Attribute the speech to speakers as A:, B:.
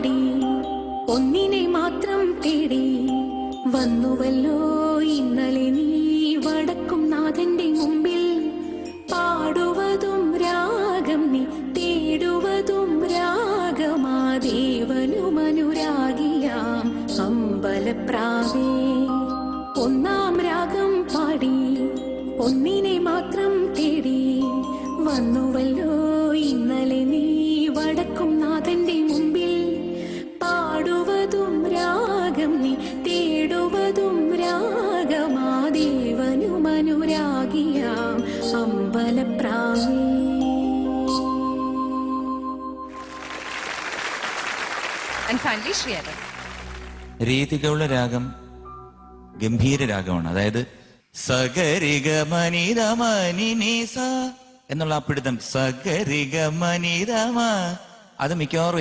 A: പാടി ഒന്നിനെ മാത്രം തേടി. വന്നുവല്ലോ ഇന്നലെ നീ വടക്കും നാഥന്റെ മുമ്പിൽ. പാടുവതും രാഗം നീ തേടുവതും രാഗമാ. ദേവനുമനുരാഗിയാം അമ്പലപ്രാവേ. ഒന്നാം രാഗം പാടി. ഒന്നിനെ മാത്രം തേടി. വന്നുവല്ലോ
B: രീതികളുടെ രാഗം ഗംഭീര രാഗമാണ്. അതായത് സഗരിക മനിരമനിസ എന്നുള്ള ആ പിടുത്തം സഗരിക മനിരമ അത് മിക്കവാറും